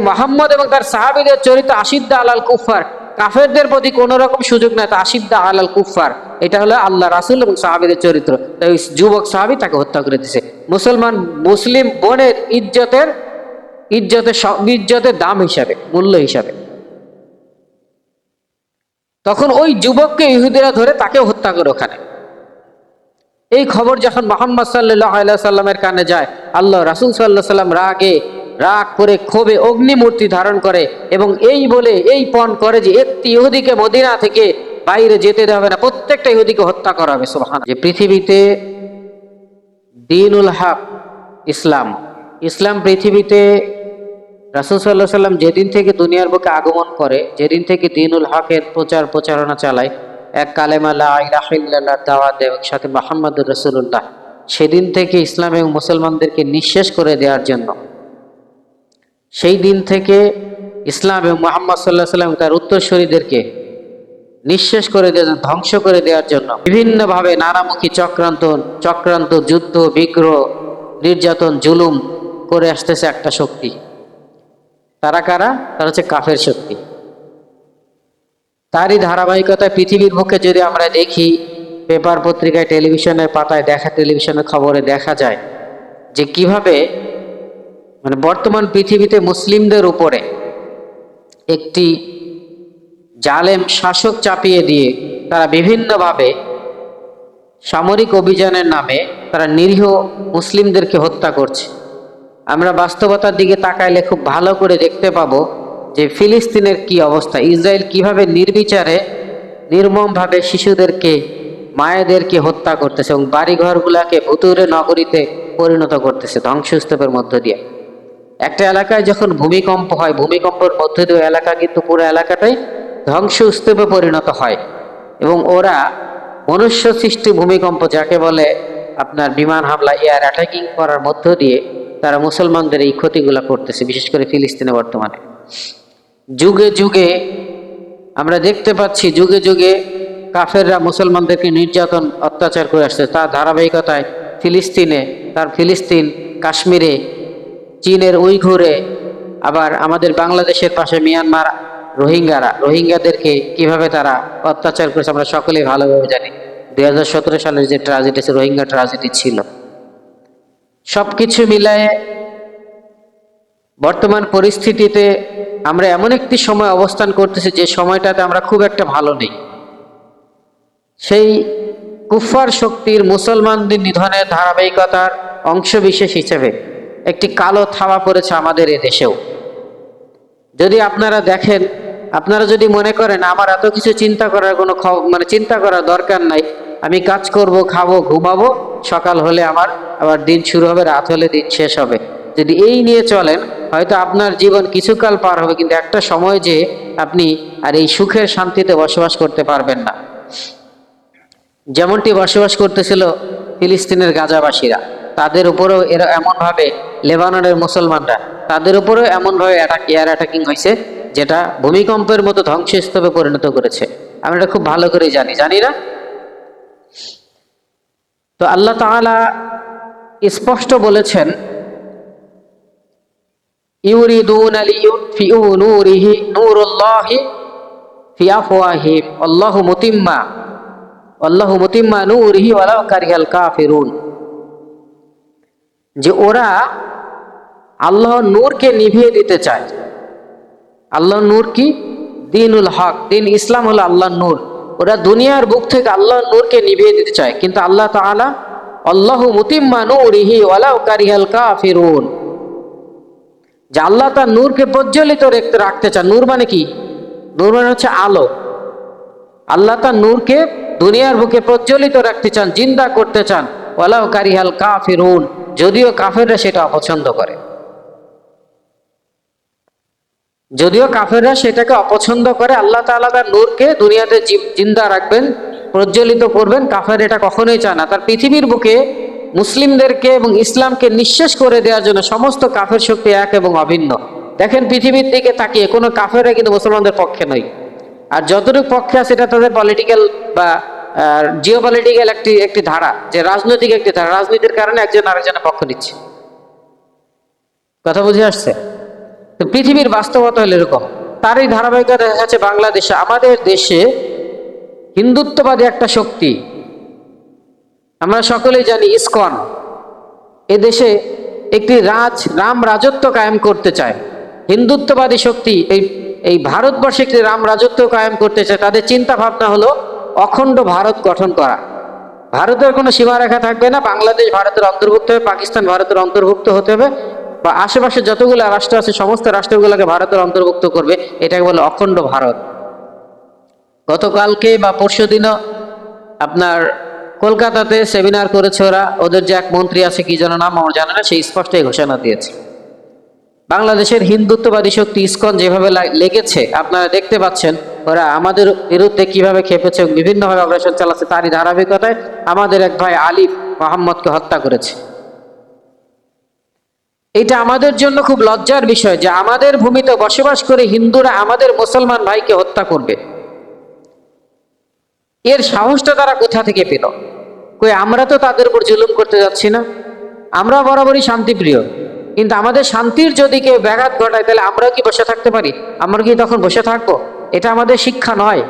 মোহাম্মদ এবং তার সাহাবিদের চরিত্র আশিদ্দা আলাল কুফার কাফেরদের প্রতি কোন রকম সুযোগ নাই, তা আশিদ্দা আলাল কুফার এটা হলো আল্লাহ রাসুল এবং সাহাবিদের চরিত্র। তাই যুবক সাহাবি তাকে হত্যা করে দিছে। মুসলমান, মুসলিম বোনের ইজ্জতের ইজ্জতের ইজ্জতের দাম হিসাবে, মূল্য হিসাবে। তখন ওই যুবককে ইহুদিরা ধরে তাকে হত্যা করে ওখানে। এই খবর যখন মোহাম্মদ সাল্লাহ সাল্লামের কানে যায়, আল্লাহ রাসুল সাল্লাহ সাল্লাম রাগে রাগ করে ক্ষোভে অগ্নিমূর্তি ধারণ করে এবং এই বলে এই পণ করে যে একটি ইহুদিকে মদিনা থেকে বাইরে যেতে হবে না, প্রত্যেকটা ইহুদিকে হত্যা করা হবে সোহান যে পৃথিবীতে দিনুল হক ইসলাম ইসলাম পৃথিবীতে রাসুল সাল্লাহ সাল্লাম যেদিন থেকে দুনিয়ার বুকে আগমন করে, যেদিন থেকে দিনুল হকের প্রচার প্রচারণা চালায়, এক কালেমা লা ইলাহা ইল্লাল্লাহ দাওয়াত এবং সাথে মোহাম্মদুর রসুল্লাহ সেদিন থেকে ইসলাম এবং মুসলমানদেরকে নিঃশেষ করে দেওয়ার জন্য সেই দিন থেকে ইসলাম এবং মোহাম্মদ সাল্লাহ সাল্লাম তার উত্তরসূরিদেরকে নিঃশেষ করে দেওয়ার ধ্বংস করে দেওয়ার জন্য বিভিন্নভাবে নানামুখী চক্রান্ত চক্রান্ত, যুদ্ধ, বিগ্রহ, নির্যাতন, জুলুম করে আসতেছে একটা শক্তি। তারা কারা? তারা হচ্ছে কাফের শক্তি। তারই ধারাবাহিকতায় পৃথিবীর মুখে যদি আমরা দেখি, পেপার পত্রিকায়, টেলিভিশনের পাতায় দেখা, টেলিভিশনের খবরে দেখা যায় যে কীভাবে মানে বর্তমান পৃথিবীতে মুসলিমদের উপরে একটি জালেম শাসক চাপিয়ে দিয়ে তারা বিভিন্নভাবে সামরিক অভিযানের নামে তারা নিরীহ মুসলিমদেরকে হত্যা করছে। আমরা বাস্তবতার দিকে তাকাইলে খুব ভালো করে দেখতে পাবো যে ফিলিস্তিনের কি অবস্থা, ইসরায়েল কীভাবে নির্বিচারে নির্মমভাবে শিশুদেরকে, মায়েদেরকে হত্যা করতেছে এবং বাড়িঘরগুলাকে ভুতুরে নগরীতে পরিণত করতেছে ধ্বংসস্তূপের মধ্য দিয়ে। একটা এলাকায় যখন ভূমিকম্প হয়, ভূমিকম্পের মধ্য দিয়ে এলাকা কিন্তু পুরো এলাকাটাই ধ্বংসস্তূপে পরিণত হয়। এবং ওরা মনুষ্য সৃষ্টি ভূমিকম্প যাকে বলে আপনার বিমান হামলা, এয়ার অ্যাটাকিং করার মধ্য দিয়ে তারা মুসলমানদের এই ক্ষতিগুলো করতেছে, বিশেষ করে ফিলিস্তিনে বর্তমানে। যুগে যুগে আমরা দেখতে পাচ্ছি, যুগে যুগে কাফেররা মুসলমানদেরকে নির্যাতন, অত্যাচার করে আসছে। তার ধারাবাহিকতায় ফিলিস্তিনে, তার ফিলিস্তিন, কাশ্মীরে চীনের উইঘুরে আবার আমাদের বাংলাদেশের পাশে মিয়ানমার রোহিঙ্গারা। রোহিঙ্গাদেরকে কীভাবে তারা অত্যাচার করেছে আমরা সকলেই ভালোভাবে জানি। দুই হাজার সতেরো সালের যে ট্রাজেডি রোহিঙ্গা ট্রাজেডি ছিল। সবকিছু মিলায়ে বর্তমান পরিস্থিতিতে আমরা এমন একটি সময় অবস্থান করতেছি যে সময়টাতে আমরা খুব একটা ভালো নেই। সেই কুফার শক্তির মুসলমানদের নিধনের ধারাবাহিকতার অংশবিশেষ হিসেবে একটি কালো থাবা পড়েছে আমাদের এ দেশেও। যদি আপনারা দেখেন, আপনারা যদি মনে করেন, আমার এত কিছু চিন্তা করার কোনো মানে চিন্তা করার দরকার নাই, আমি কাজ করব, খাব, ঘুমাবো, সকাল হলে আমার আবার দিন শুরু হবে, রাত হলে দিন শেষ হবে। যদি এই নিয়ে চলেন, হয়তো আপনার জীবন কিছুকাল পার হবে, কিন্তু একটা সময় যে আপনি আর এই সুখের শান্তিতে বসবাস করতে পারবেন না। যেমনটি বসবাস করতেছিল ফিলিস্তিনের গাজাবাসীরা। তাদের উপরেও এরা এমনভাবে লেবাননের মুসলমানরা, তাদের উপরেও এমনভাবে অ্যাটাক এয়ার অ্যাটাকিং হয়েছে, যেটা ভূমিকম্পের মতো ধ্বংসস্তূপে পরিণত করেছে। আমরা এটা খুব ভালো করে জানি জানি না? তো আল্লাহ তাআলা স্পষ্ট বলেছেন, ইউরিদুন যে ওরা আল্লাহ নূরকে নিভিয়ে দিতে চায়। আল্লাহ নূর কি? দিনুল হক। দিন ইসলাম হলো আল্লাহ নূর। ওরা দুনিয়ার বুক থেকে আল্লাহ নূরকে নিভিয়ে দিতে চায়। কিন্তু আল্লাহ তাআলা, আল্লাহ মুতিম্মা নূরিহি ওয়ালাউ কারিহাল কাফিরুন। যে আল্লাহ তার নূরকে প্রজ্বলিত রেখতে রাখতে চান নূর মানে কি? নূর মানে হচ্ছে আলো। আল্লাহ তার নূরকে দুনিয়ার বুকে প্রজ্বলিত রাখতে চান, জিন্দা করতে চান। ওয়ালাউ কারিহাল কাফিরুন। যদিও কাফেররা সেটা অপছন্দ করে। যদিও কাফেররা সেটাকে অপছন্দ করে, আল্লাহ তাআলা তার নূরকে দুনিয়াতে জিন্দা রাখবেন, প্রজ্বলিত করবেন, কাফের এটা কখনোই চায় না। তার পৃথিবীর বুকে মুসলিমদেরকে এবং ইসলামকে নিঃশেষ করে দেওয়ার জন্য সমস্ত কাফের শক্তি এক এবং অভিন্ন। দেখেন পৃথিবীর দিকে তাকিয়ে কোনো কাফেররা কিন্তু মুসলমানদের পক্ষে নয়। আর যতটুকু পক্ষে আছে এটা তাদের পলিটিক্যাল বা জিও পলিটিক্যাল একটি একটি ধারা, যে রাজনৈতিক একটি ধারা, রাজনীতির কারণে একজন আরেকজনের পক্ষ নিচ্ছে কথা বুঝে আসছে? তো পৃথিবীর বাস্তবতা হলো এরকম। তারই ধারাবাহিকতা দেখা যাচ্ছে বাংলাদেশে। আমাদের দেশে হিন্দুত্ববাদী একটা শক্তি, আমরা সকলেই জানি ইসকন দেশে একটি রাজ, রাম রাজত্ব কায়েম করতে চায়। হিন্দুত্ববাদী শক্তি এই এই ভারতবর্ষে একটি রাম রাজত্ব কায়েম করতে চায়। তাদের চিন্তা ভাবনা হলো অখণ্ড ভারত গঠন করা। ভারতের কোনো সীমারেখা থাকবে না। বাংলাদেশ ভারতের অন্তর্ভুক্ত হবে পাকিস্তান ভারতের অন্তর্ভুক্ত হতে হবে বা আশেপাশে যতগুলো রাষ্ট্র আছে, সমস্ত রাষ্ট্রগুলোকে ভারতের অন্তর্ভুক্ত করবে। এটাকে বলে অখণ্ড ভারত। গতকালকে বা পরশু দিনও আপনার কলকাতাতে সেমিনার করেছে ওরা। ওদের যে এক মন্ত্রী আছে, কি যেন নাম আমার জানে না সেই স্পষ্ট ঘোষণা দিয়েছে। বাংলাদেশের হিন্দুত্ববাদী শক্তি ইস্কন যেভাবে লেগেছে, আপনারা দেখতে পাচ্ছেন। ওরা আমাদের বিরুদ্ধে কীভাবে খেপেছে বিভিন্নভাবে অগ্রসর চালাচ্ছে তারই ধারাবাহিকতায় আমাদের এক ভাই আলিফ মোহাম্মদকে হত্যা করেছে। এটা আমাদের জন্য খুব লজ্জার বিষয় যে আমাদের ভূমিতে বসবাস করে হিন্দুরা আমাদের মুসলমান ভাইকে হত্যা করবে। এর সাহসটা তারা কোথা থেকে পেল? কই, আমরা তো তাদের উপর জুলুম করতে যাচ্ছি না। আমরা বরাবরই শান্তিপ্রিয়। কিন্তু আমাদের শান্তির যদি কেউ ব্যাঘাত ঘটায়, তাহলে আমরা কি বসে থাকতে পারি? আমরা কি তখন বসে থাকব? এটা আমাদের শিক্ষা নয়।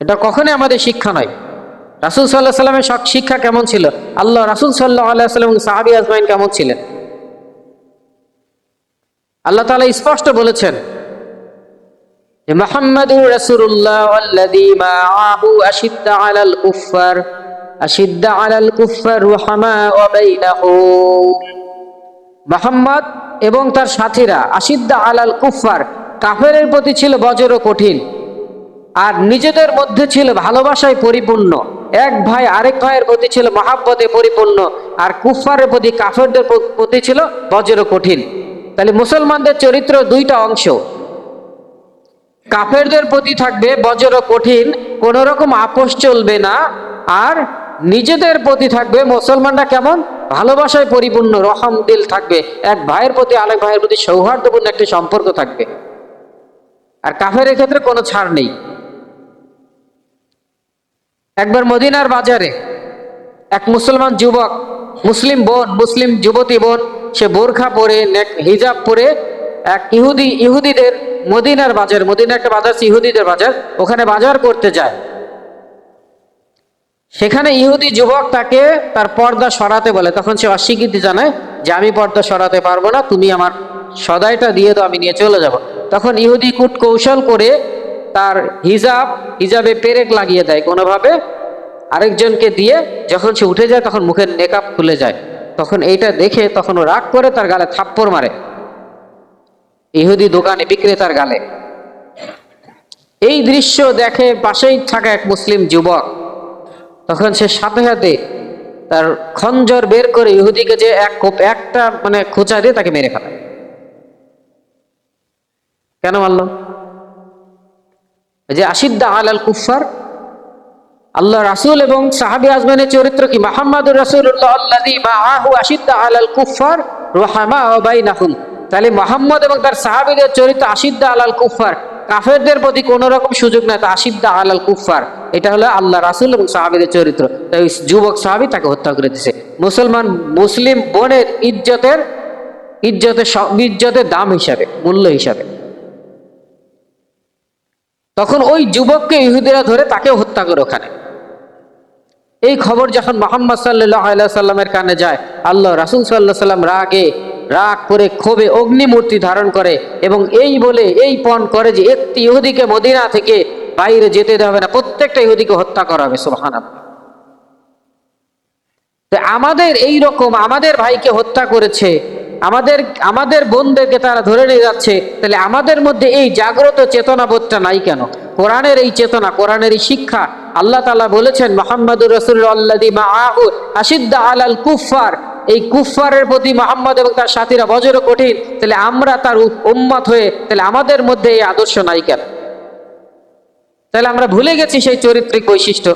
এটা কখনোই আমাদের শিক্ষা নয়। রাসুল সাল্লাহ সাল্লামের সব শিক্ষা কেমন ছিল? আল্লাহ রাসুল সাল্লাহ আল্লাহ সাল্লাম এবং সাহাবি আজমাইন কেমন ছিলেন? আল্লাহ তাআলা স্পষ্ট বলেছেন মাআহু আশিদ্দা আশিদ্দা রুহামা মোহাম্মদ এবং তার সাথীরা আশিদ্দা আলাল কুফার কাফেরের প্রতি ছিল বজ্র কঠিন, আর নিজেদের মধ্যে ছিল ভালোবাসায় পরিপূর্ণ। এক ভাই আরেক ভাইয়ের প্রতি ছিল মহাব্বতে পরিপূর্ণ, আর কুফারের প্রতি কাফেরদের প্রতি ছিল বজ্র কঠিন। তাহলে মুসলমানদের চরিত্র দুইটা অংশ। কাফেরদের প্রতি থাকবে বজ্র কঠিন, কোন রকম আপোষ চলবে না, আর নিজেদের প্রতি থাকবে মুসলমানরা কেমন? ভালোবাসায় পরিপূর্ণ, রহম, দিল থাকবে। এক ভাইয়ের প্রতি আরেক ভাইয়ের প্রতি সৌহার্দ্যপূর্ণ একটি সম্পর্ক থাকবে। আর কাফের ক্ষেত্রে কোনো ছাড় নেই। একবার মদিনার বাজারে এক মুসলমান যুবক, মুসলিম বোন, মুসলিম যুবতী বোন, সে বোরখা পরে হিজাব পরে এক ইহুদি, ইহুদিদের মদিনার বাজার মদিনার একটা বাজার ইহুদিদের বাজার, ওখানে বাজার করতে যায়। সেখানে ইহুদি যুবক তাকে তার পর্দা সরাতে বলে, তখন সে অস্বীকৃতি জানায় যে, আমি পর্দা সরাতে পারব না, তুমি আমার সদাইটা দিয়ে দাও, আমি নিয়ে চলে যাব। তখন ইহুদি কুট কৌশল করে তার হিজাব, হিজাবে পেরেক লাগিয়ে দেয় কোনোভাবে। আরেকজনকে দিয়ে যখন সে উঠে যায় তখন মুখের নেকাপ খুলে যায়। তখন এইটা দেখে তখন রাগ করে তার গালে থাপ্পড় মারে। ইহুদি দোকানে বিক্রেতার গালে। এই দৃশ্য দেখে পাশেই থাকা এক মুসলিম যুবক, তখন সে সাথে সাথে তার খঞ্জর বের করে ইহুদিকে যে এক একটা মানে খোঁচা দিয়ে তাকে মেরে ফেলায় কেন মারল? যে আশিদ্দা আলাল কুফার আল্লাহ রাসূল এবং সাহাবী আজমানের চরিত্র কি? মাহমুদুর কুফার তাহলে মোহাম্মদ এবং তার সাহাবীদের চরিত্র আশিদ্দা আলাল কুফার কাফেরদের প্রতি কোনো রকম সুযোগ নাই, তা আশিদ্দা আলাল কুফার এটা হলো আল্লাহ রাসুল এবং সাহাবীদের চরিত্র। তাই যুবক সাহাবী তাকে হত্যা করে দিয়েছে মুসলমান, মুসলিম বোনের ইজ্জতের ইজ্জতের ইজ্জতের দাম হিসাবে, মূল্য হিসাবে। তখন ওই যুবককে ইহুদিরা ধরে তাকে হত্যা করে ওখানে। এই খবর যখন মোহাম্মদ সাল্লাহ সাল্লামের কানে যায়, আল্লাহ রাসুল সাল্লাহ সাল্লাম রাগে, রাগ করে ক্ষোভে অগ্নিমূর্তি ধারণ করে এবং এই বলে এই পণ করে যে একটি ইহুদিকে মদিনা থেকে বাইরে যেতে দেওয়া হবে না, প্রত্যেকটা ইহুদিকে হত্যা করা হবে সোহান আমাদের এই রকম আমাদের ভাইকে হত্যা করেছে আমাদের আমাদের বোনদেরকে তারা ধরে নিয়ে যাচ্ছে, তাহলে আমাদের মধ্যে এই জাগ্রত চেতনাবোধটা নাই কেন? কোরআনের এই চেতনা, কোরআনের এই শিক্ষা, আল্লাহ তালা বলেছেন, মোহাম্মদুর রসুল্লাহ আলাল কুফার এই কুফারের প্রতি মোহাম্মদ এবং তার সাথীরা বজ্র কঠিন, তাহলে আমরা তার উম্মত হয়ে, তাহলে আমাদের মধ্যে এই আদর্শ নাই কেন? তাহলে আমরা ভুলে গেছি সেই চরিত্রিক বৈশিষ্ট্য।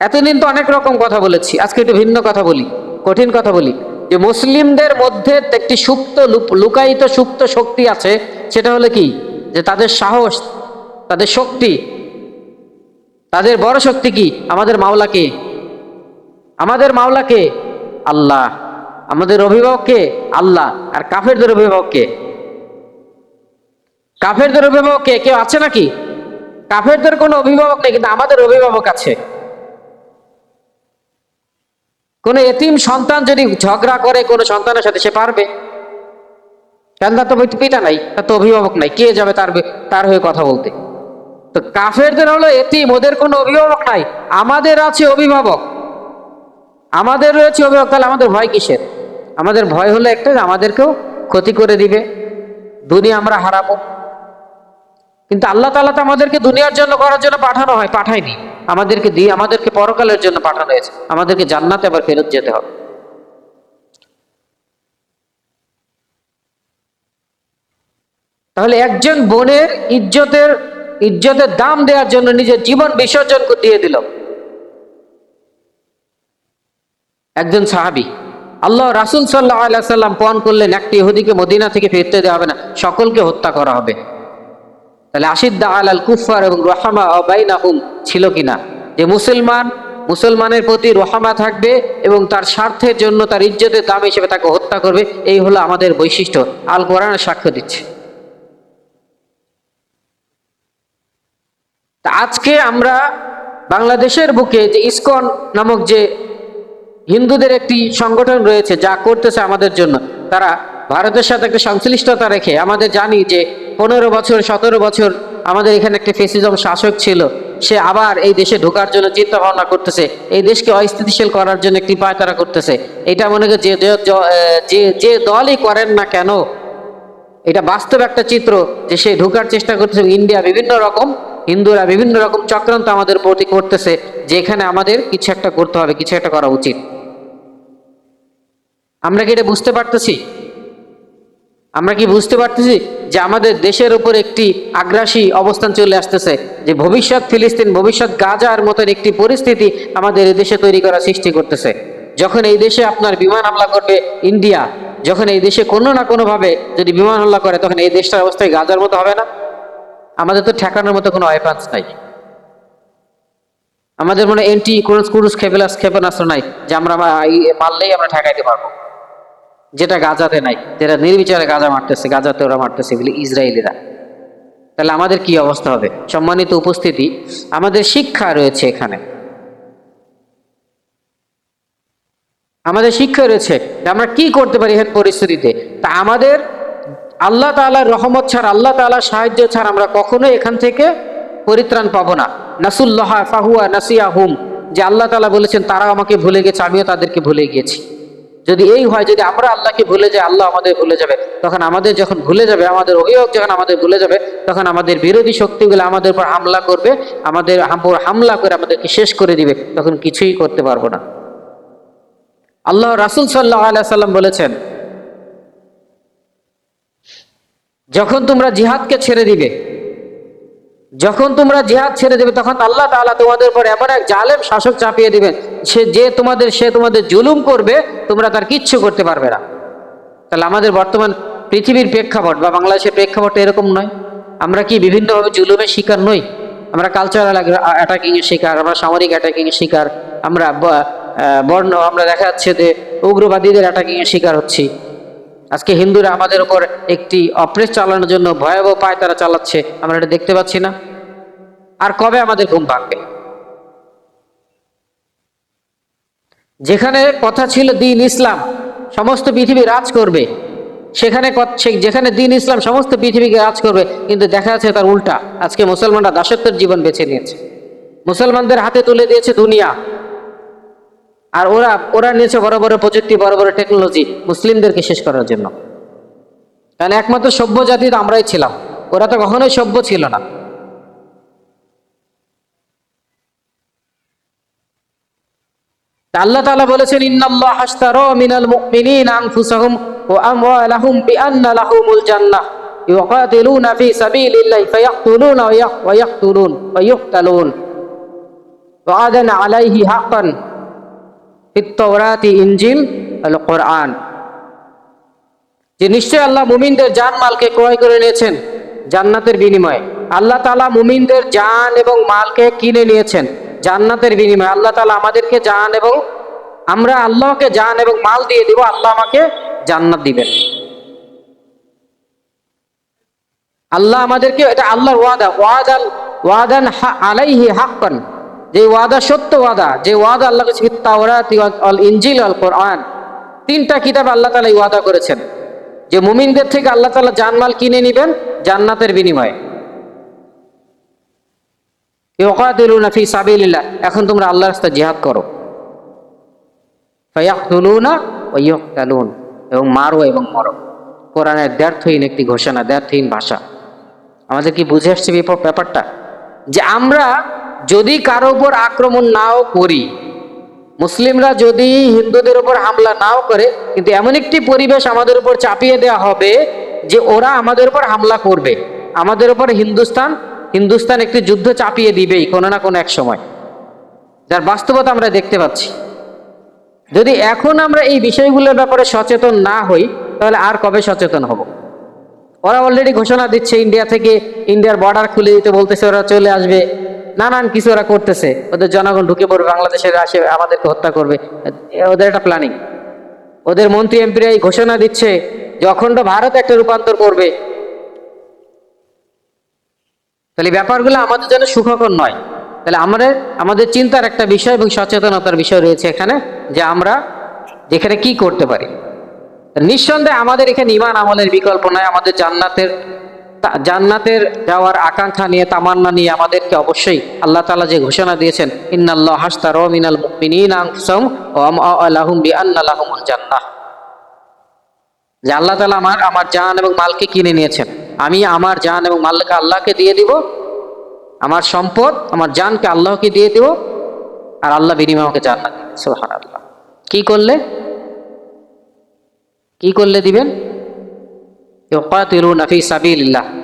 এতদিন তো অনেক রকম কথা বলেছি, আজকে একটু ভিন্ন কথা বলি। কঠিন কথা বলি, যে মুসলিমদের মধ্যে একটি সুপ্ত লুকায়িত সুপ্ত শক্তি আছে, সেটা হলো কি? যে তাদের সাহস, তাদের শক্তি, তাদের বড় শক্তি কি? আমাদের মাওলাকে আমাদের মাওলাকে আল্লাহ। আমাদের অভিভাবক কে? আল্লাহ। আর কাফেরদের অভিভাবক কে? কাফেরদের অভিভাবক কে? কেউ আছে নাকি? কাফেরদের কোনো অভিভাবক নেই, কিন্তু আমাদের অভিভাবক আছে। কোন এতিম সন্তান যদি ঝগড়া করে কোনো সন্তানের সাথে, সে পারবে? কেন তার তো পিতা নাই, তার তো অভিভাবক নাই, কে যাবে তার তার হয়ে কথা বলতে? তো কাফেরদের হলো এতিম, ওদের কোনো অভিভাবক নাই। আমাদের আছে অভিভাবক। আমাদের রয়েছে অভিভাবক, তাহলে আমাদের ভয় কিসের? আমাদের ভয় হলো একটা আমাদেরকেও ক্ষতি করে দিবে। দুনিয়া আমরা হারাবো। কিন্তু আল্লাহ তাআলা তো আমাদেরকে দুনিয়ার জন্য করার জন্য পাঠানো হয়, পাঠায়নি। আমাদেরকে দিয়ে, আমাদেরকে পরকালের জন্য পাঠানো হয়েছে। আমাদেরকে জান্নাতে আবার ফেরত যেতে হবে। তাহলে একজন বোনের ইজ্জতের ইজ্জতের দাম দেওয়ার জন্য নিজের জীবন বিসর্জন দিয়ে দিল। একজন সাহাবি, আল্লাহ রাসুল সাল্লাহ আলাইসাল্লাম পণ করলেন, একটি ইহুদিকে মদিনা থেকে ফিরতে দেওয়া হবে না, সকলকে হত্যা করা হবে। তাহলে আশিদ্দা আল আল কুফার এবং রহামা অবাইনাহুম ছিল কিনা? যে মুসলমান, মুসলমানের প্রতি রহামা থাকবে এবং তার স্বার্থের জন্য, তার ইজ্জতের দাম হিসেবে তাকে হত্যা করবে, এই হলো আমাদের বৈশিষ্ট্য। আল কোরআনের সাক্ষ্য দিচ্ছে। আজকে আমরা বাংলাদেশের বুকে যে ইসকন নামক যে হিন্দুদের একটি সংগঠন রয়েছে, যা করতেছে আমাদের জন্য, তারা ভারতের সাথে একটা সংশ্লিষ্টতা রেখে আমাদের জানি যে পনেরো বছর, সতেরো বছর আমাদের এখানে একটা ফেসিজম শাসক ছিল, সে আবার এই দেশে ঢোকার জন্য চিন্তা ভাবনা করতেছে, এই দেশকে অস্থিতিশীল করার জন্য একটি পায়তারা করতেছে। এটা মনে করি যে- যে যে দলই করেন না কেন, এটা বাস্তব একটা চিত্র যে সে ঢোকার চেষ্টা করতেছে। ইন্ডিয়া বিভিন্ন রকম, হিন্দুরা বিভিন্ন রকম চক্রান্ত আমাদের প্রতি করতেছে যে এখানে আমাদের কিছু একটা করতে হবে, কিছু একটা করা উচিত। আমরা কি এটা বুঝতে পারতেছি? আমরা কি বুঝতে পারতেছি যে আমাদের দেশের উপর একটি আগ্রাসী অবস্থান চলে আসতেছে? যে ভবিষ্যৎ ফিলিস্তিন, ভবিষ্যৎ গাজার মতন একটি পরিস্থিতি আমাদের দেশে তৈরি করা সৃষ্টি করতেছে। যখন এই দেশে আপনার বিমান হামলা করবে ইন্ডিয়া, যখন এই দেশে কোনো না কোনোভাবে যদি বিমান হামলা করে, তখন এই দেশটার অবস্থায় গাজার মতো হবে না? আমাদের তো ঠেকানোর মতো কোনো ওয়েপান্স নাই। আমাদের মনে এন্টি কোন ক্ষেপেলাস ক্ষেপণাস্ত্র নাই, যে আমরা মারলেই আমরা ঠেকাইতে পারব। যেটা গাজাতে নাই, যেটা নির্বিচারে গাজা মারতেছে, গাজাতে ওরা মারতেছে এগুলি ইসরায়েলিরা। তাহলে আমাদের কি অবস্থা হবে? সম্মানিত উপস্থিতি, আমাদের শিক্ষা রয়েছে এখানে। আমাদের শিক্ষা রয়েছে আমরা কি করতে পারি এখান পরিস্থিতিতে? তা আমাদের আল্লাহ তাআলার রহমত ছাড়া, আল্লাহ তাআলার সাহায্য ছাড়া আমরা কখনোই এখান থেকে পরিত্রাণ পাবো না। নাসুল্লাহা ফাহুয়া নাসিয়া হুম যে আল্লাহ তালা বলেছেন তারা আমাকে ভুলে গেছে, আমিও তাদেরকে ভুলে গিয়েছি। যদি এই হয়, যদি আমরা আল্লাহকে ভুলে যাই, আল্লাহ আমাদের ভুলে যাবে। তখন আমাদের যখন ভুলে যাবে, আমাদের অভিভাবক যখন আমাদের ভুলে যাবে, তখন আমাদের বিরোধী শক্তিগুলো আমাদের উপর হামলা করবে, আমাদের হামলা করে আমাদেরকে শেষ করে দিবে, তখন কিছুই করতে পারব না। আল্লাহ রাসুল সাল্লাহ সাল্লাম বলেছেন, যখন তোমরা জিহাদকে ছেড়ে দিবে যখন তোমরা জিহাদ ছেড়ে দেবে, তখন আল্লাহ তাআলা তোমাদের উপর এমন এক জালেম শাসক চাপিয়ে দিবেন, সে যে তোমাদের, সে তোমাদের জুলুম করবে, তোমরা তার কিচ্ছু করতে পারবে না। তাহলে আমাদের বর্তমান পৃথিবীর প্রেক্ষাপট বা বাংলাদেশের প্রেক্ষাপট এরকম নয়। আমরা কি বিভিন্নভাবে জুলুমের শিকার নই? আমরা কালচারাল অ্যাটাকিং এর শিকার, আমরা সামরিক অ্যাটাকিং এর শিকার, আমরা বর্ণ, আমরা দেখা যাচ্ছে যে উগ্রবাদীদের অ্যাটাকিং এর শিকার হচ্ছি। আজকে হিন্দুরা আমাদের উপর একটি অপ্রেস চালানোর জন্য ভয়াবহ পায় তারা চালাচ্ছে, আমরা এটা দেখতে পাচ্ছি না। আর কবে আমাদের ঘুম ভাঙবে? যেখানে কথা ছিল দিন ইসলাম, সমস্ত পৃথিবী রাজ করবে। সেখানে যেখানে দিন ইসলাম, সমস্ত পৃথিবীকে রাজ করবে, কিন্তু দেখা যাচ্ছে তার উল্টা। আজকে মুসলমানরা দাসত্বের জীবন বেছে নিয়েছে। মুসলমানদের হাতে তুলে দিয়েছে দুনিয়া। আর ওরা ওরা নিয়েছে বড় বড় প্রযুক্তি বড় বড় টেকনোলজি মুসলিমদেরকে শেষ করার জন্য। কারণ একমাত্র সভ্য জাতি তো আমরাই ছিলাম। ওরা তো কখনোই সভ্য ছিল না। আল্লাহ তাআলা বলেছেন, ইন্নাল্লাহ হাশতারা মিনাল মুমিনিনা আনফুসাহুম ওয়া আমওয়ালাহুম বিআন্না লাহুমুল জান্নাহ ইউকাতিলুনা ফি সাবিলিল্লাহি ফায়াকতুলুনা ওয়া ইয়াকতুলুন ওয়া ইউকতালুন। ওয়াদান আলাইহি হাক্কান ফিত তাওরাতি ইনজিল আল কোরআন যে নিশ্চয় আল্লাহ মুমিনদের জান মালকে ক্রয় করে নিয়েছেন, জান্নাতের বিনিময়ে। আল্লাহ তাআলা মুমিনদের জান এবং মালকে কিনে নিয়েছেন, জান্নাতের বিনিময়ে। আল্লাহ তালা আমাদেরকে জান এবং আমরা আল্লাহকে জান এবং মাল দিয়ে দিব, আল্লাহ আমাকে জান্নাত দিবেন। আল্লাহ আমাদেরকে, এটা আল্লাহর ওয়াদা। ওয়াদান হা- আলাইহি হাক্কান। যে ওয়াদা সত্য ওয়াদা, যে ওয়াদা আল্লাহ কাছে তাওরাত আল ইনজিল আল কোরআন, তিনটা কিতাব আল্লাহ তাআলা এই ওয়াদা করেছেন। যে মুমিনদের থেকে আল্লাহ তালা জানমাল কিনে নিবেন জান্নাতের বিনিময়ে। ফি সাবিলিল্লাহ, এখন তোমরা আল্লাহর রাস্তায় জিহাদ করো। ইউকতালুন, এবং মারো এবং মরো। কোরআনের দ্ব্যর্থহীন একটি ঘোষণা, দ্ব্যর্থহীন ভাষা। আমাদের কি বুঝে আসছে ব্যাপারটা? যে আমরা যদি কারও উপর আক্রমণ নাও করি, মুসলিমরা যদি হিন্দুদের উপর হামলা নাও করে, কিন্তু এমন একটি পরিবেশ আমাদের উপর চাপিয়ে দেওয়া হবে যে ওরা আমাদের উপর হামলা করবে। আমাদের উপর হিন্দুস্তান হিন্দুস্তান একটি যুদ্ধ চাপিয়ে দিবেই কোনো না কোনো এক সময়। যার বাস্তবতা আমরা দেখতে পাচ্ছি। যদি এখন আমরা এই বিষয়গুলোর ব্যাপারে সচেতন না হই, তাহলে আর কবে সচেতন হব? ওরা অলরেডি ঘোষণা দিচ্ছে, ইন্ডিয়া থেকে ইন্ডিয়ার বর্ডার খুলে দিতে বলতেছে, ওরা চলে আসবে। নানান কিছু ওরা করতেছে। ওদের জনগণ ঢুকে পড়বে, বাংলাদেশের আসে আমাদেরকে হত্যা করবে। ওদের একটা প্ল্যানিং ওদের মন্ত্রী, এমপিরা এই ঘোষণা দিচ্ছে যে অখণ্ড ভারত একটা রূপান্তর করবে। তাহলে ব্যাপারগুলো আমাদের জন্য সুখকর নয়। তাহলে আমাদের আমাদের চিন্তার একটা বিষয় এবং সচেতনতার বিষয় রয়েছে এখানে, যে আমরা যেখানে কি করতে পারি। নিঃসন্দেহে আমাদের এখানে ইমান আমলের বিকল্প নয়, আমাদের জান্নাতের জান্নাতের যাওয়ার আকাঙ্ক্ষা নিয়ে তামান্না নিয়ে আমাদেরকে অবশ্যই আল্লাহ তালা যে ঘোষণা দিয়েছেন, ইন্নাল্লাহ হাস্তার মিনাল মুমিনিনা আনফুসাহুম ওয়া আমআলাহুম বিআন্না জান্নাহ। যে আল্লাহ তাআলা আমার আমার জান এবং মালকে কিনে নিয়েছেন। আমি আমার জান এবং মালকে আল্লাহকে দিয়ে দিব, আমার সম্পদ, আমার জানকে আল্লাহকে দিয়ে দিব, আর আল্লাহ বিনিময়ে জান্নাত দিবেন। সুবহানাল্লাহ। কি করলে? কি করলে দিবেন?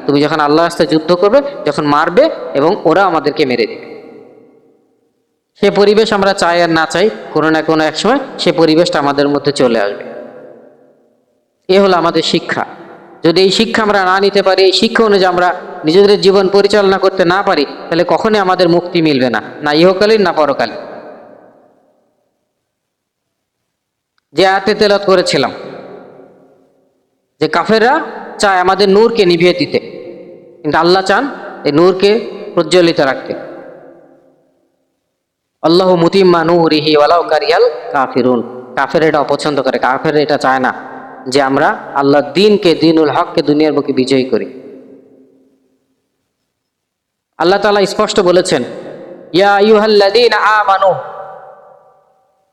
তুমি যখন আল্লাহর রাস্তায় যুদ্ধ করবে, যখন মারবে এবং ওরা আমাদেরকে মেরে দেবে। সে পরিবেশ আমরা চাই আর না চাই, কোনো না কোনো এক সময় সে পরিবেশটা আমাদের মধ্যে চলে আসবে। এ হলো আমাদের শিক্ষা। যদি এই শিক্ষা আমরা না নিতে পারি, এই শিক্ষা অনুযায়ী আমরা নিজেদের জীবন পরিচালনা করতে না পারি, তাহলে কখনোই আমাদের মুক্তি মিলবে না না ইহকালীন, না পরকালীন। যে আয়াতে তেলাত করেছিলাম, যে কাফেররা চায় আমাদের নূরকে নিভিয়ে দিতে। কিন্তু আল্লাহ চান এই নূরকে প্রজ্বলিত রাখতে। আল্লাহ মুতিম্মা নূরিহি ওয়ালাউ কারিয়াল কাফিরুন। কাফের এটা অপছন্দ করে, কাফের এটা চায় না যে আমরা আল্লাহ দিনকে, দিনুল হককে দুনিয়ার বুকে বিজয়ী করি। আল্লাহ তাআলা স্পষ্ট বলেছেন, ইয়া আইয়ুহাল্লাযীনা আমানু,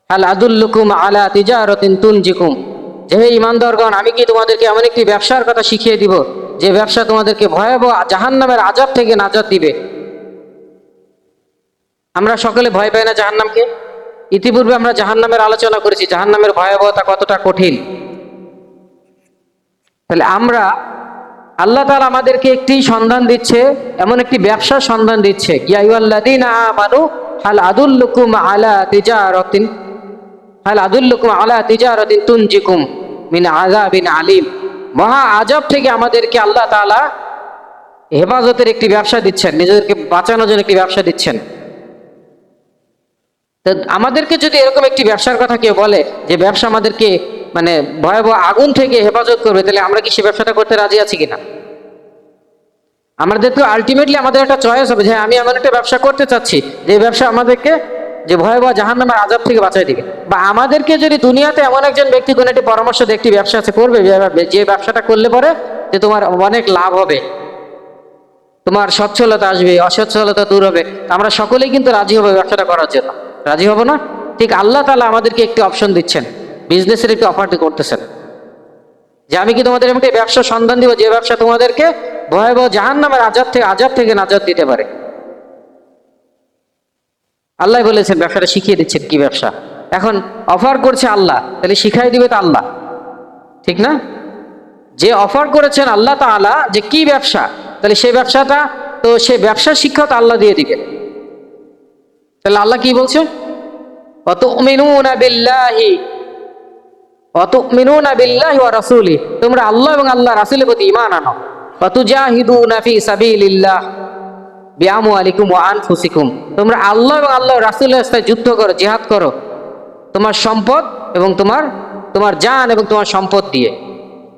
হাল আদুল্লুকুম আলা তিজারাতিন তুনজিকুম। যে হে ইমানদারগণ আমি কি তোমাদেরকে এমন একটি ব্যবসার কথা শিখিয়ে দিব, যে ব্যবসা তোমাদেরকে ভয়াবহ জাহান্নামের আজাব থেকে নাজাদ দিবে? আমরা সকলে ভয় পাই না জাহান্নামকে? ইতিপূর্বে আমরা জাহান্নামের আলোচনা করেছি, জাহান্নামের ভয়াবহতা কতটা কঠিন। তাহলে আমরা, আল্লাহ তাআলা আমাদেরকে একটি সন্ধান দিচ্ছে, এমন একটি ব্যবসার সন্ধান দিচ্ছে। আইয়ুহাল্লাযীনা আমানু, হাল আদুল্লুকুম আলা তিজারাতিন। হাল আদুল্লুকুম আলা তিজারাতিন তুনজিকুম মিন আযাবিন আলিম মহা আজাব থেকে আমাদেরকে আল্লাহ তাআলা হেফাজতের একটি ব্যবসা দিচ্ছেন, নিজেদেরকে বাঁচানোর জন্য একটি ব্যবসা দিচ্ছেন। তো আমাদেরকে যদি এরকম একটি ব্যবসার কথা কেউ বলে, যে ব্যবসা আমাদেরকে মানে ভয়াবহ আগুন থেকে হেফাজত করবে, তাহলে আমরা কি সে ব্যবসাটা করতে রাজি আছি কিনা? আমাদের তো আলটিমেটলি আমাদের একটা চয়েস হবে যে আমি এমন একটা ব্যবসা করতে চাচ্ছি, যে ব্যবসা আমাদেরকে যে ভয়াবহ জাহান নামের আজাব থেকে বাঁচাই দিবে। বা আমাদেরকে যদি দুনিয়াতে এমন একজন ব্যক্তি কোনো একটি পরামর্শ দেয়, একটি ব্যবসা আছে করবে যে- ব্যবসাটা করলে পরে যে তোমার অনেক লাভ হবে। তোমার সচ্ছলতা আসবে অসচ্ছলতা দূর হবে। আমরা সকলেই কিন্তু রাজি হবে ব্যবসাটা করার জন্য। রাজি হব না? ঠিক আল্লাহ তালা আমাদেরকে একটি অপশন দিচ্ছেন। বিজনেসের একটি অফার করতেছেন। যে আমি কি তোমাদের এমন একটি ব্যবসা সন্ধান দিব যে ব্যবসা তোমাদেরকে ভয়াবহ জাহান নামের আজাদ থেকে আজাদ থেকে নাজাদ দিতে পারে। আল্লাহ বলেছেন, ব্যবসাটা শিখিয়ে দিচ্ছেন কি ব্যবসা? এখন অফার করছে আল্লাহ, তাহলে শিখাই দিবে তো আল্লাহ। ঠিক না? যে অফার করেছেন আল্লাহ তাআলা যে কি ব্যবসা, তাহলে সেই ব্যবসাটা, তো সে ব্যবসার শিক্ষা তো আল্লাহ দিয়ে দিবেন তাহলে আল্লাহ কি বলছে? তোমরা আল্লাহ এবং আল্লাহ রাসুলের প্রতি ঈমান আনো। ফাতুজাহিদুনা ফি সাবিলিল্লাহ বিআমওয়ালিকুম ওয়া আনফুসিকুম। তোমরা আল্লাহ এবং আল্লাহ রাসূলের রাস্তায় যুদ্ধ করো, জিহাদ করো। তোমার সম্পদ এবং তোমার তোমার জান এবং তোমার সম্পদ দিয়ে।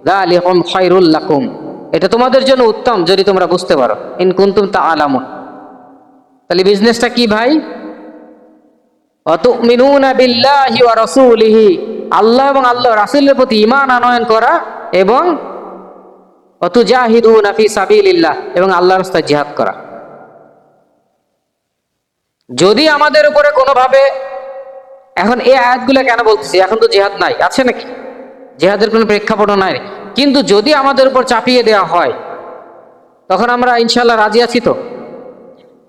দালিকুম খায়রুল লাকুম। এটা তোমাদের জন্য উত্তম যদি তোমরা বুঝতে পারো। ইন কুনতুম তা আলামুন তাহলে বিজনেসটা কি ভাই? আল্লাহ এবং আল্লাহ রাসুলের প্রতি ইমান আনয়ন করা এবং অতু অতুজাহিদুনা ফি সাবিলিল্লাহ। এবং আল্লাহর রাস্তায় জিহাদ করা। যদি আমাদের উপরে কোনোভাবে, এখন এই আয়াতগুলো কেন বলতেছি? এখন তো জিহাদ নাই, আছে নাকি? জিহাদের কোনো প্রেক্ষাপট নাই কিন্তু যদি আমাদের উপর চাপিয়ে দেওয়া হয়, তখন আমরা ইনশাল্লাহ রাজি আছি তো?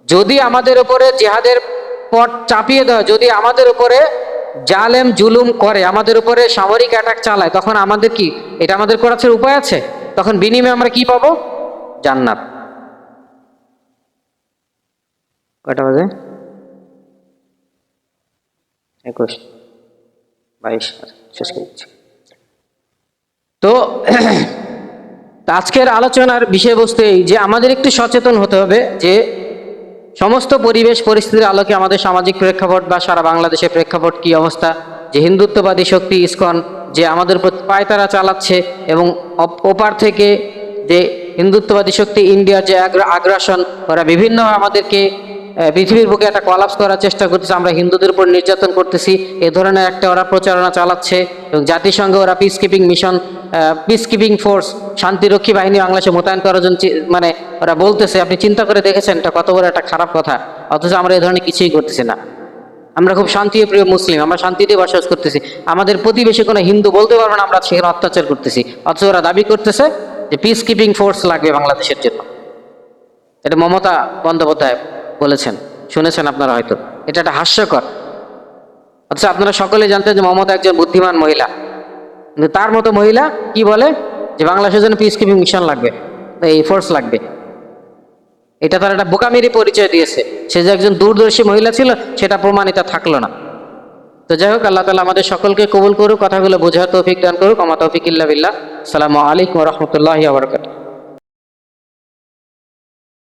যদি আমাদের উপরে জিহাদের পট চাপিয়ে দেওয়া যদি আমাদের উপরে জালেম জুলুম করে, আমাদের উপরে সামরিক অ্যাটাক চালায়, তখন আমাদের কি, এটা আমাদের করার উপায় আছে? তখন বিনিময়ে আমরা কি পাবো? জান্নাত। কয়টা বাজে? একুশ, বাইশ, শেষ করে দিচ্ছি। তো আজকের আলোচনার বিষয়বস্তু এই যে আমাদের একটু সচেতন হতে হবে যে সমস্ত পরিবেশ পরিস্থিতির আলোকে আমাদের সামাজিক প্রেক্ষাপট বা সারা বাংলাদেশের প্রেক্ষাপট কি অবস্থা? যে হিন্দুত্ববাদী শক্তি ইসকন, যে আমাদের পায়তারা চালাচ্ছে এবং ওপার থেকে যে হিন্দুত্ববাদী শক্তি ইন্ডিয়ার যে আগ্রা- আগ্রাসন, ওরা বিভিন্ন আমাদেরকে পৃথিবীর বুকে একটা কলাপস করার চেষ্টা করতেছে। আমরা হিন্দুদের উপর নির্যাতন করতেছি। এ ধরনের একটা ওরা প্রচারণা চালাচ্ছে এবং জাতিসংঘে ওরা peace keeping mission peace keeping force শান্তিরক্ষী বাহিনী বাংলাদেশে মোতায়েন করার জন্য মানে ওরা বলতেছে। আপনি চিন্তা করে দেখেছেন? এটা কত বড় একটা খারাপ কথা। অথচ আমরা এ ধরনের কিছুই করতেছি না। আমরা খুব শান্তিপ্রিয় মুসলিম। আমরা শান্তিতে বসবাস করতেছি। আমাদের প্রতিবেশী কোনো হিন্দু বলতে পারবে না, আমরা সেখানে অত্যাচার করতেছি। অথচ ওরা দাবি করতেছে যে পিস কিপিং ফোর্স লাগবে বাংলাদেশের জন্য। এটা মমতা বন্দ্যোপাধ্যায় বলেছেন, শুনেছেন আপনারা হয়তো। এটা একটা হাস্যকর। অথচ আপনারা সকলে জানতেন যে মমতা একজন বুদ্ধিমান মহিলা। কিন্তু তার মতো মহিলা কি বলে? যে বাংলাদেশের জন্য পিস কিপিং মিশন লাগবে এই ফোর্স লাগবে। এটা তার একটা বোকামেরি পরিচয় দিয়েছে। সে যে একজন দূরদর্শী মহিলা ছিল, সেটা প্রমাণিত থাকল না। তো যাই হোক, আল্লাহ তালা আমাদের সকলকে কবুল করুক, কথাগুলো বোঝার তৌফিক দান করুক। আমার তৌফিক ইল্লা বিল্লাহ। সালামু আলাইকুম রহমতুল্লাহ আবরকাত